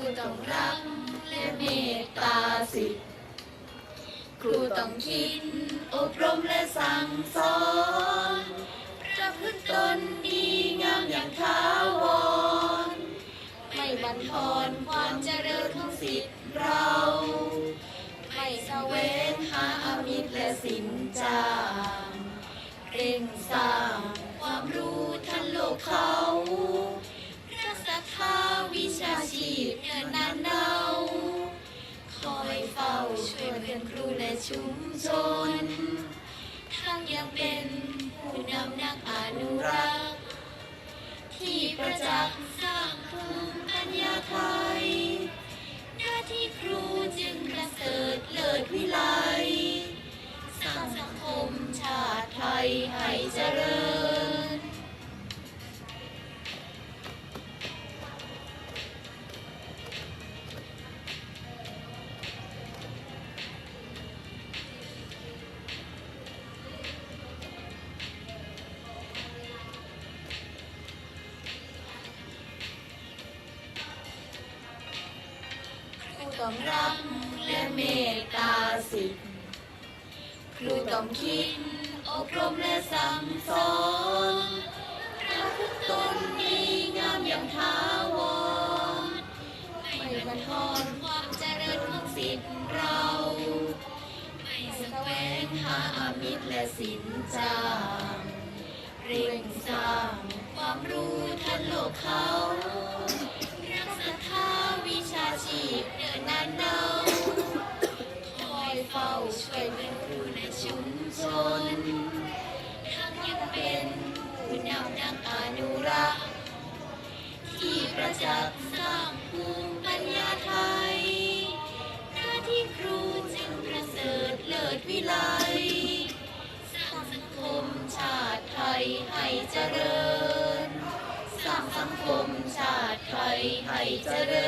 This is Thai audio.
ูต้องรักและเมตตาสิทธิ์ครูต้องคิด อบรมและสั่งสอนประพฤติตนดีงามอย่างท้าวร ไม่บั่นทอนความเจริญของสิทธิ์เรา ไม่แสวงหาอามิตรและสินจางเร่งสร้าง ช่วยเพื่อนครูและชุมชน ทั้งยังเป็นผู้นำนักอนุรักษ์ ที่ประจักษ์สร้างภูมิปัญญาไทย หน้าที่ครูจึงประเสริฐเลิศวิไลสร้างสังคมชาติไทยให้เจริญ ต้องรักและเมตตาสิทธิ์ครูต้องคิดอบรมและสั่งสอนประพฤติตนดีงามอย่างท้าวรไม่บันทอนความเจริญของสิทธิ์เรา ไม่แสวงหาอามิตรและสินจางเร่งสร้างความรู้ทันโลกเขา ดุรักษ์ที่ประจักษ์สร้างภูมิปัญญาไทย หน้าที่ครูจึงประเสริฐเลิศวิไลสร้างสังคมชาติไทยให้เจริญ สร้างสังคมชาติไทยให้เจริ